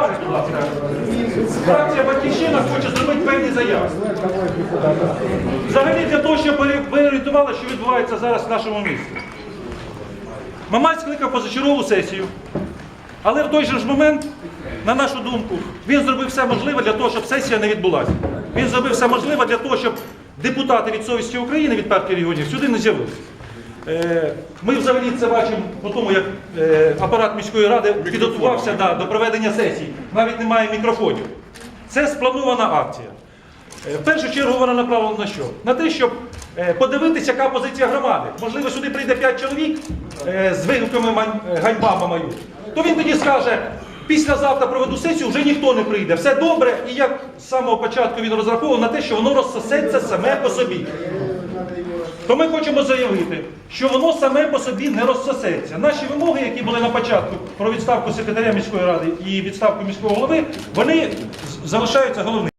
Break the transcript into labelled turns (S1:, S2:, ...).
S1: Уваги, будь ласка. Фракція Батьківщина хоче зробити певні заяви. Взагалі для того, щоб ви орієнтували, що відбувається зараз в нашому місті. Мамай скликав позачергову сесію, але в той же ж момент, на нашу думку, він зробив все можливе для того, щоб сесія не відбулася. Він зробив все можливе для того, щоб депутати від совісті України від партії регіонів сюди не з'явилися. Е, Ми взагалі це бачимо по тому, як е, апарат міської ради підготувався да, до проведення сесії. Навіть немає мікрофонів. Це спланована акція. Е, В першу чергу вона направлена на що? На те, щоб подивитися, яка позиція громади. Можливо, сюди прийде 5 чоловік з вигуками ганьба мамаю. То він тоді скаже, післязавтра проведу сесію, вже ніхто не прийде. Все добре, і як з самого початку він розраховував на те, що воно розсосеться саме по собі. То ми хочемо заявити, що воно саме по собі не розсосеться. Наші вимоги, які були на початку про відставку секретаря міської ради і відставку міського голови, вони залишаються головними.